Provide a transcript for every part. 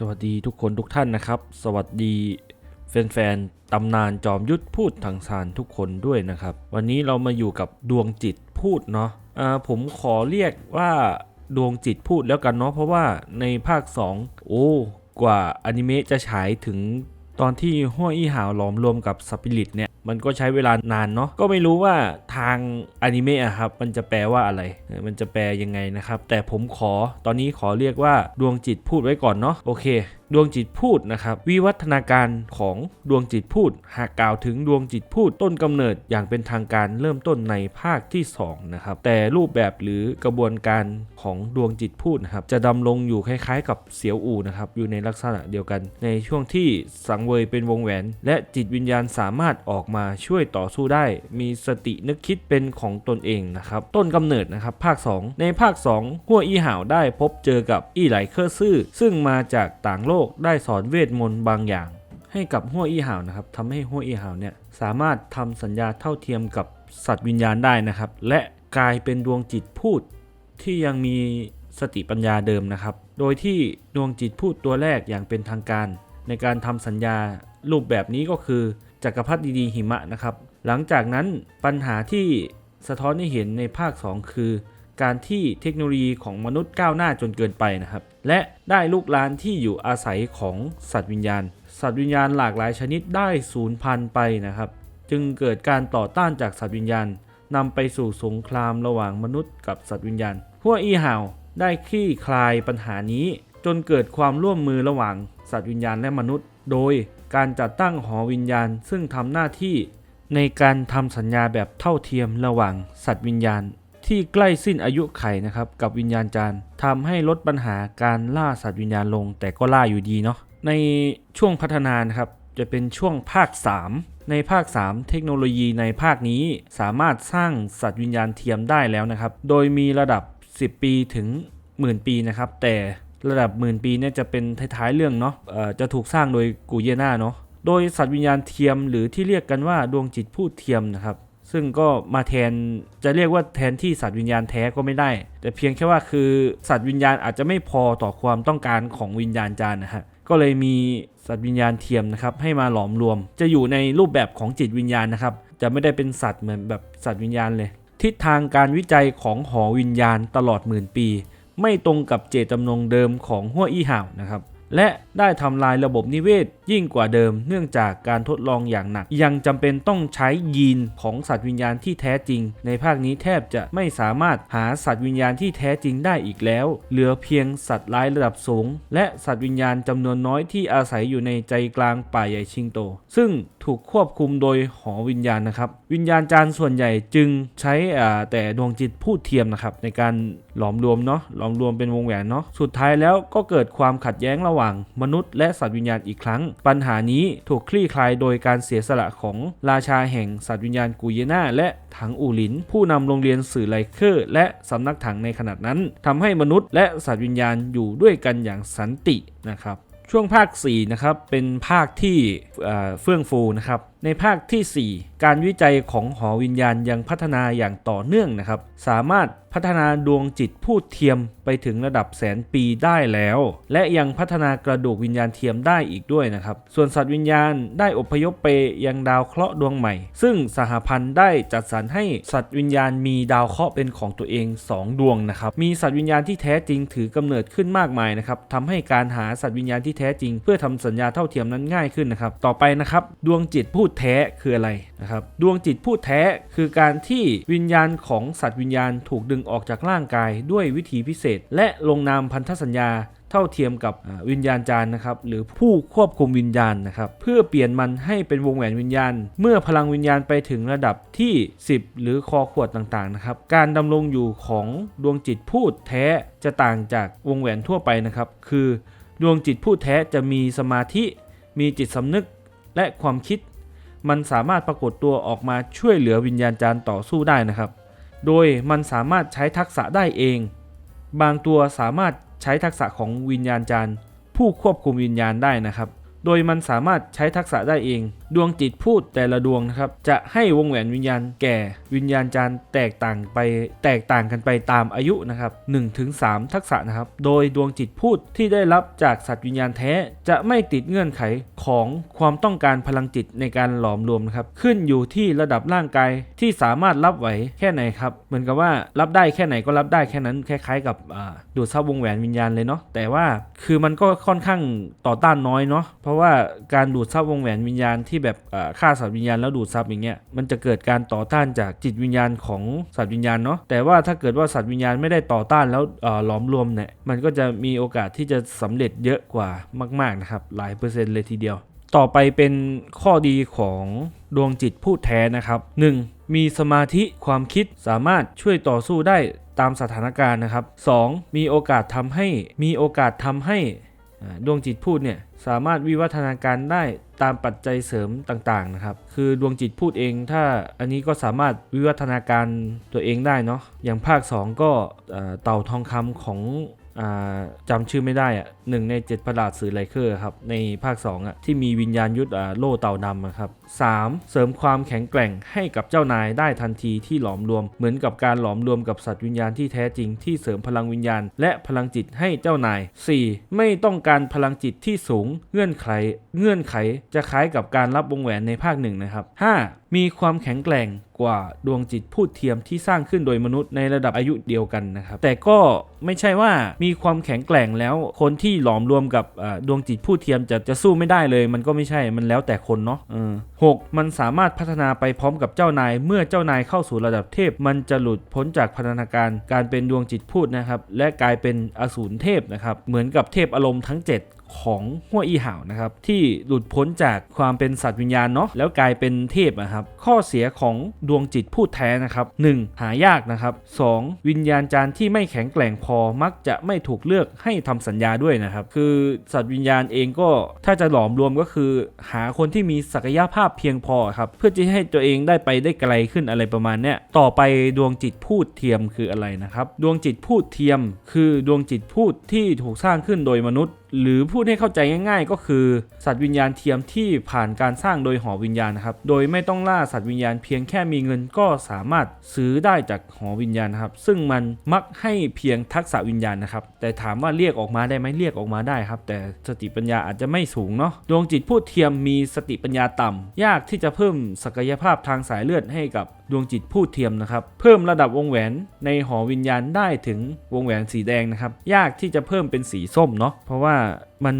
สวัสดีทุกคนทุกท่านนะครับ สวัสดีแฟนๆตำนานจอมยุทธพูดทางสารทุกคนด้วยนะครับ วันนี้เรามาอยู่กับดวงจิตพูดเนาะะผมขอเรียกว่าดวงจิตพูดแล้วกันเนาะเพราะว่าในภาค 2 โอ้กว่าอนิเมะจะฉายถึงตอนที่ห้วยอี้หาวหลอมรวมกับสปิริตเนี่ย มันก็ใช้เวลานานเนาะก็ไม่รู้ว่าทางอนิเมะอะครับมันจะแปลว่าอะไร มันจะแปลยังไงนะครับ แต่ผมขอตอนนี้ขอเรียกว่าดวงจิตพูดไว้ก่อนเนาะโอเค ดวงจิตพูดนะครับ วิวัฒนาการของดวงจิตพูด หากกล่าวถึงดวงจิตพูดต้นกำเนิดอย่างเป็นทางการเริ่มต้นในภาคที่2นะครับแต่รูปแบบหรือกระบวนการของดวงจิตพูดนะครับจะดำรงอยู่คล้ายๆ กับเสียวอูนะครับอยู่ในลักษณะเดียวกัน ในช่วงที่สังเวยเป็นวงแหวน และจิตวิญญาณสามารถออกมาช่วยต่อสู้ได้ มีสตินึกคิดเป็นของตนเองนะครับต้นกำเนิดนะครับภาค 2 ในภาค2หัวอี้ห่าวได้พบเจอกับอี้ไหลเคอร์ซื่อซึ่งมาจากต่างโลกได้สอนเวทมนต์บางอย่าง ให้กับหัวอี้ห่าวนะครับทำให้หัวอี้ห่าวเนี่ยสามารถทำสัญญาเท่าเทียมกับสัตว์วิญญาณได้นะครับ และกลายเป็นดวงจิตพูดที่ยังมีสติปัญญาเดิมนะครับ โดยที่ดวงจิตพูดตัวแรกอย่างเป็นทางการ ในการทำสัญญารูปแบบนี้ก็คือจักรพรรดิดีหิมะนะครับ หลังจากนั้นปัญหาที่สะท้อนให้เห็นในภาค 2 คือ การที่เทคโนโลยีของมนุษย์ก้าวหน้าจนเกินไปนะครับ และได้ลูกหลานที่อยู่อาศัยของสัตว์วิญญาณ สัตว์วิญญาณหลากหลายชนิดได้สูญพันธุ์ไปนะครับ จึงเกิดการต่อต้านจากสัตว์วิญญาณนำไปสู่สงครามระหว่างมนุษย์กับสัตว์วิญญาณ พวกอีห่าวได้คลี่คลายปัญหานี้ จนเกิดความร่วมมือระหว่างสัตว์วิญญาณและมนุษย์ โดยการจัดตั้งหอวิญญาณซึ่งทำหน้าที่ในการทำสัญญาแบบเท่าเทียมระหว่างสัตว์วิญญาณ ที่ใกล้สิ้นอายุไขนะครับกับวิญญาณจารย์ทำให้ลดปัญหาการล่าสัตว์วิญญาณลง แต่ก็ล่าอยู่ดีเนาะในช่วงพัฒนานะครับจะเป็นช่วงภาค 3 ในภาค 3 เทคโนโลยีในภาคนี้สามารถสร้างสัตว์วิญญาณเทียมได้แล้วนะครับ โดยมีระดับ 10 ปีถึงหมื่นปีนะครับ แต่ระดับหมื่นปีเนี่ยจะเป็นท้ายๆเรื่องเนาะจะถูกสร้างโดยกูเยนาเนาะโดยสัตว์วิญญาณเทียมหรือที่เรียกกันว่าดวงจิตพูดเทียมนะครับ ซึ่งก็มาแทนจะเรียกว่าแทนที่สัตว์วิญญาณแท้ก็ไม่ได้ แต่เพียงแค่ว่าคือสัตว์วิญญาณอาจจะไม่พอต่อความต้องการของวิญญาณจารย์นะฮะก็เลยมีสัตว์วิญญาณเทียมนะครับให้มาหลอมรวม จะอยู่ในรูปแบบของจิตวิญญาณนะครับจะไม่ได้เป็นสัตว์เหมือนแบบสัตว์วิญญาณเลย ทิศทางการวิจัยของหอวิญญาณตลอดหมื่นปี ไม่ตรงกับเจตจำนงเดิมของหัวอี้ห่าวนะครับและได้ทำลายระบบนิเวศ ยิ่งกว่าเดิม เนื่องจากการทดลองอย่างหนัก ยังจำเป็นต้องใช้ยีนของสัตว์วิญญาณที่แท้จริง ในภาคนี้แทบจะไม่สามารถหาสัตว์วิญญาณที่แท้จริงได้อีกแล้ว เหลือเพียงสัตว์ร้ายระดับสูง และสัตว์วิญญาณจำนวนน้อยที่อาศัยอยู่ในใจกลางป่าใหญ่ชิงโต ซึ่งถูกควบคุมโดยหอวิญญาณนะครับ วิญญาณจารย์ส่วนใหญ่จึงใช้แต่ดวงจิตพูดเทียมนะครับในการหลอมรวมเนาะหลอมรวมเป็นวงแหวนเนาะสุดท้ายแล้วก็เกิดความขัดแย้งระหว่างมนุษย์และสัตว์วิญญาณอีกครั้งปัญหานี้ถูกคลี่คลายโดยการเสียสละของราชาแห่งสัตว์วิญญาณกูเยนาและถังอูหลิน ผู้นำโรงเรียนสื่อไลเคอร์ และสำนักถังในขณะนั้นทำให้มนุษย์และสัตว์วิญญาณอยู่ด้วยกันอย่างสันตินะครับช่วงภาค 4 นะครับ เป็นภาคที่เฟื่องฟูนะครับ ในภาคทีสี่4 การวิจัยของหอวิญญาณยังพัฒนาอย่างต่อเนื่องนะครับ สามารถ พัฒนาดวงจิตพูดเทียมไปถึงระดับแสนปีได้แล้ว และยังพัฒนากระดูกวิญญาณเทียมได้อีกด้วยนะครับ ส่วนสัตว์วิญญาณได้อพยพไปยังดาวเคราะห์ดวงใหม่ ซึ่งสหพันธ์ได้จัดสรรให้สัตว์วิญญาณมีดาวเคราะห์เป็นของตัวเอง 2 ดวงนะครับ มีสัตว์วิญญาณที่แท้จริงถือกำเนิดขึ้นมากมายนะครับทำให้การหาสัตว์วิญญาณที่แท้จริง เพื่อทำสัญญาเท่าเทียมนั้นง่ายขึ้นนะครับ ต่อไปนะครับดวงจิตพูดแท้คืออะไรนะครับ ดวงจิตพูดแท้คือการที่วิญญาณของสัตว์วิญญาณถูกดึงออกจากร่างกายด้วยวิธีพิเศษ และลงนามพันธสัญญาเท่าเทียมกับวิญญาณจารย์นะครับหรือผู้ควบคุมวิญญาณนะครับเพื่อเปลี่ยนมันให้เป็นวงแหวนวิญญาณ เมื่อพลังวิญญาณไปถึงระดับที่ 10 หรือคอขวดต่างๆนะครับการดำรงอยู่ของดวงจิตพูดแท้จะต่างจากวงแหวนทั่วไปนะครับคือดวงจิตพูดแท้จะมีสมาธิ มีจิตสำนึกและความคิด มันสามารถปรากฏตัวออกมาช่วยเหลือวิญญาณจารย์ต่อสู้ได้นะครับ โดยมันสามารถใช้ทักษะได้เอง บางตัวสามารถใช้ทักษะของวิญญาณจารย์ ผู้ควบคุมวิญญาณได้นะครับ โดยมันสามารถใช้ทักษะได้เองดวงจิตพูดแต่ละดวงนะครับจะให้วงแหวนวิญญาณแก่วิญญาณจารย์แตกต่างไปแตกต่างกันไปตามอายุนะครับ1ถึง3ทักษะนะครับ โดยดวงจิตพูดที่ได้รับจากสัตว์วิญญาณแท้จะไม่ติดเงื่อนไขของความต้องการพลังจิตในการหลอมรวมนะครับขึ้นอยู่ที่ระดับร่างกายที่สามารถรับไหวแค่ไหนครับเหมือนกับว่ารับได้แค่ไหนก็รับได้แค่นั้นคล้ายๆ กับดูดซับวงแหวนวิญญาณเลยเนาะแต่ว่าคือมันก็ค่อนข้างต่อต้านน้อยเนาะเพราะว่าการดูดซับวงแหวนวิญญาณที่แบบฆ่าสัตว์วิญญาณแล้วดูดซับอย่างเงี้ยมันจะเกิดการต่อต้านจากจิตวิญญาณของสัตว์วิญญาณเนาะแต่ว่าถ้าเกิดว่าสัตว์วิญญาณไม่ได้ต่อต้านแล้วเอ่อหลอมรวมเนี่ยมันก็จะมีโอกาสที่จะสำเร็จเยอะกว่ามาก ๆนะครับ หลายเปอร์เซ็นต์เลยทีเดียว ต่อไปเป็นข้อดีของดวงจิตผู้แท้นะครับ 1. มีสมาธิความคิดสามารถช่วยต่อสู้ได้ตามสถานการณ์นะครับ 2. มีโอกาสทำให้มีโอกาสทำให้ ดวงจิตพูดเนี่ยสามารถวิวัฒนาการได้ตามปัจจัยเสริมต่างๆนะครับ คือดวงจิตพูดเองถ้าอันนี้ก็สามารถวิวัฒนาการตัวเองได้เนาะอย่างภาค 2 ก็เต่าทองคำของ จำชื่อไม่ได้อะหนึ่งในเจ็ดประหลาดสื่อไลเคอร์ครับในภาค2อะที่มีวิญญาณยุทธโล่เต่าดำอะครับสามเสริมความแข็งแกร่งให้กับเจ้านายได้ทันทีที่หลอมรวม เหมือนกับการหลอมรวมกับสัตว์วิญญาณที่แท้จริงที่เสริมพลังวิญญาณ และพลังจิตให้เจ้านาย 4. ไม่ต้องการพลังจิตที่สูงเงื่อนไข เงื่อนไขจะคล้ายกับการรับวงแหวนในภาคหนึ่งนะครับ 5. มีความแข็งแกร่ง กว่าดวงจิตพูดเทียมที่สร้างขึ้นโดยมนุษย์ในระดับอายุเดียวกันนะครับแต่ก็ไม่ใช่ว่ามีความแข็งแกร่งแล้ว คนที่หลอมรวมกับดวงจิตพูดเทียมจะจะสู้ไม่ได้เลย มันก็ไม่ใช่มันแล้วแต่คนเนาะหกมันสามารถพัฒนาไปพร้อมกับเจ้านาย เมื่อเจ้านายเข้าสู่ระดับเทพ มันจะหลุดพ้นจากพัฒนาการการเป็นดวงจิตพูดนะครับและกลายเป็นอสูรเทพนะครับเหมือนกับเทพอารมณ์ทั้ง 7 ของหัวอีห่าวนะครับที่หลุดพ้นจากความเป็นสัตว์วิญญาณเนาะแล้วกลายเป็นเทพนะครับข้อเสียของดวงจิตพูดแท้นะครับ 1. หายากนะครับ 2. วิญญาณจารย์ที่ไม่แข็งแกร่งพอมักจะไม่ถูกเลือกให้ทำสัญญาด้วยนะครับ คือสัตว์วิญญาณเองก็ถ้าจะหลอมรวมก็คือ หาคนที่มีศักยภาพเพียงพอครับเพื่อที่ให้ตัวเองได้ไปได้ไกลขึ้นอะไรประมาณเนี้ยต่อไปดวงจิตพูดเทียมคืออะไรนะครับ ดวงจิตพูดเทียม คือดวงจิตพูดที่ถูกสร้างขึ้นโดยมนุษย์หรือพูดให้เข้าใจง่าย ๆ ก็คือ สัตว์วิญญาณเทียมที่ผ่านการสร้างโดยหอวิญญาณนะครับ โดยไม่ต้องล่าสัตว์วิญญาณเพียงแค่มีเงินก็สามารถซื้อได้จากหอวิญญาณนะครับ ซึ่งมันมักให้เพียงทักษะวิญญาณนะครับ แต่ถามว่าเรียกออกมาได้ไหมเรียกออกมาได้ครับ แต่สติปัญญาอาจจะไม่สูงเนาะ ดวงจิตพูดเทียมมีสติปัญญาต่ำยากที่จะเพิ่มศักยภาพทางสายเลือดให้กับดวงจิตพูดเทียมนะครับ เพิ่มระดับวงแหวนในหอวิญญาณได้ถึงวงแหวนสีแดงนะครับ ยากที่จะเพิ่มเป็นสีส้มเนาะ เพราะว่ามัน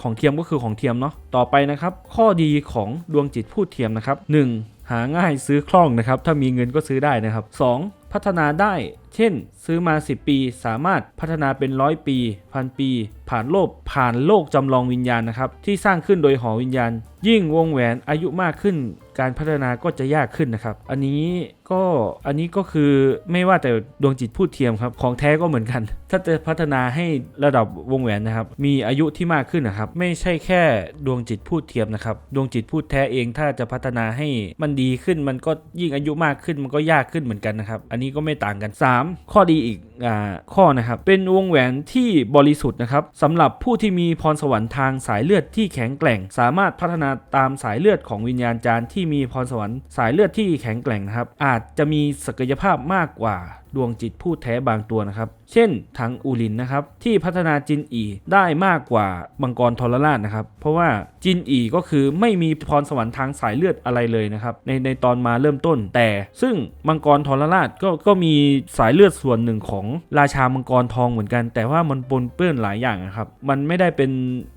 ของเทียมก็คือของเทียมเนาะต่อไปนะครับ ข้อดีของดวงจิตพูดเทียมนะครับ 1. หาง่ายซื้อคล่องนะครับ ถ้ามีเงินก็ซื้อได้นะครับ 2. พัฒนาได้ เช่น ซื้อมา 10 ปี สามารถพัฒนาเป็นร้อยปีพันปี ผ่านโลกผ่านโลกจำลองวิญญาณนะครับที่สร้างขึ้นโดยหอวิญญาณ ยิ่งวงแหวนอายุมากขึ้น การพัฒนาก็จะยากขึ้นนะครับ อันนี้ก็อันนี้ก็คือไม่ว่าแต่ดวงจิตพูดเทียมครับ ของแท้ก็เหมือนกัน ถ้าจะพัฒนาให้ระดับวงแหวนนะครับ มีอายุที่มากขึ้นนะครับ ไม่ใช่แค่ดวงจิตพูดเทียมนะครับ ดวงจิตพูดแท้เองถ้าจะพัฒนาให้มันดีขึ้น มันก็ยิ่งอายุมากขึ้น มันก็ยากขึ้นเหมือนกันนะครับ อันนี้ก็ไม่ต่างกัน 3 ข้อดีอีกอข้อนะครับ เป็นวงแหวนที่บริสุทธิ์นะครับสำหรับผู้ที่มีพรสวรรค์ทางสายเลือดที่แข็งแกร่ง สามารถพัฒนาตามสายเลือดของวิญญาณจารย์ที่มีพรสวรรค์สายเลือดที่แข็งแกร่งนะครับ อาจจะมีศักยภาพมากกว่าดวงจิตพูดแท้บางตัวนะครับ เช่นถังอูลินนะครับ ที่พัฒนาจินอีได้มากกว่ามังกรทรราชนะครับ เพราะว่าจินอีก็คือไม่มีพรสวรรค์ทางสายเลือดอะไรเลยนะครับ ในในตอนมาเริ่มต้น แต่ซึ่งมังกรทรราชก็ก็มีสายเลือดส่วนหนึ่งของราชามังกรทองเหมือนกัน แต่ว่ามันปนเปื้อนหลายอย่างนะครับ มันไม่ได้เป็น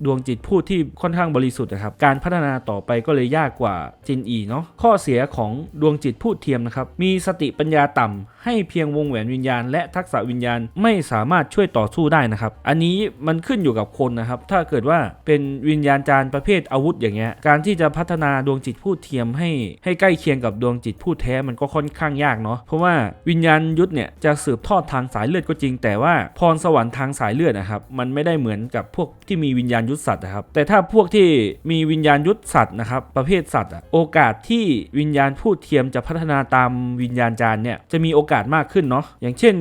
ดวงจิตพูดที่ค่อนข้างบริสุทธิ์นะครับ การพัฒนาต่อไปก็เลยยากกว่าจินอีเนาะ ข้อเสียของดวงจิตพูดเทียมนะครับ มีสติปัญญาต่ำให้เพียงวงงแหวนวิญญาณ และทักษะวิญญาณไม่สามารถช่วยต่อสู้ได้นะครับ อันนี้มันขึ้นอยู่กับคนนะครับ ถ้าเกิดว่าเป็นวิญญาณจารย์ประเภทอาวุธอย่างเงี้ย การที่จะพัฒนาดวงจิตพูดเทียมให้ให้ใกล้เคียงกับดวงจิตพูดแท้มันก็ค่อนข้างยากเนาะ เพราะว่าวิญญาณยุทธเนี่ยจะสืบทอดทางสายเลือดก็จริง แต่ว่าพรสวรรค์ทางสายเลือดนะครับ มันไม่ได้เหมือนกับพวกที่มีวิญญาณยุทธสัตว์นะครับ แต่ถ้าพวกที่มีวิญญาณยุทธสัตว์นะครับ ประเภทสัตว์โอกาสที่วิญญาณพูดเทียมจะพัฒนาตามวิญญาณจารย์เนี่ยจะมีโอกาสมากขึ้นเนาะอย่างเช่น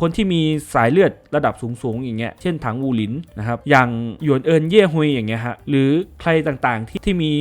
คนที่มีสายเลือดระดับสูงๆอย่างเงี้ยเช่นถังวูหลินนะครับอย่างหยวนเอินเย่ฮุยอย่างเงี้ยฮะหรือใครต่างๆที่ที่มี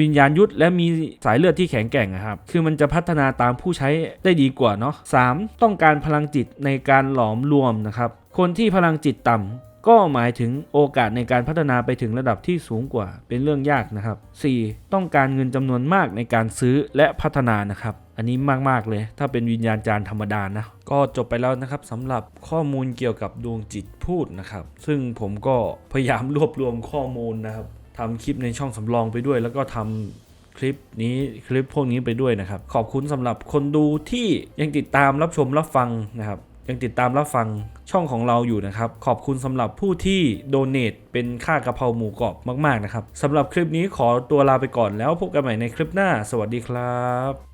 วิญญาณยุทธและมีสายเลือดที่แข็งแกร่งอะครับคือมันจะพัฒนาตามผู้ใช้ได้ดีกว่าเนาะสามต้องการพลังจิตในการหลอมรวมนะครับคนที่พลังจิตต่ำก็หมายถึงโอกาสในการพัฒนาไปถึงระดับที่สูงกว่าเป็นเรื่องยากนะครับ 4. ต้องการเงินจำนวนมากในการซื้อและพัฒนานะครับ อันนี้มาก ๆ เลย ถ้าเป็นวิญญาณจารย์ธรรมดานะ ก็จบไปแล้วนะครับสำหรับข้อมูลเกี่ยวกับดวงจิตพูดนะครับ ซึ่งผมก็พยายามรวบรวมข้อมูลนะครับทำคลิปในช่องสำรองไปด้วย แล้วก็ทำคลิปนี้คลิปพวกนี้ไปด้วยนะครับ ขอบคุณสำหรับคนดูที่ยังติดตามรับชมรับฟังนะครับยังติดตามรับฟังช่องของเราอยู่นะครับ ขอบคุณสำหรับผู้ที่โดเน a เป็นค่ากะเพราหมูกรอบมาก ๆ นะครับสำหรับคลิปนี้ขอตัวลาไปก่อนแล้วพบกันใหม่ในคลิปหน้า สวัสดีครับ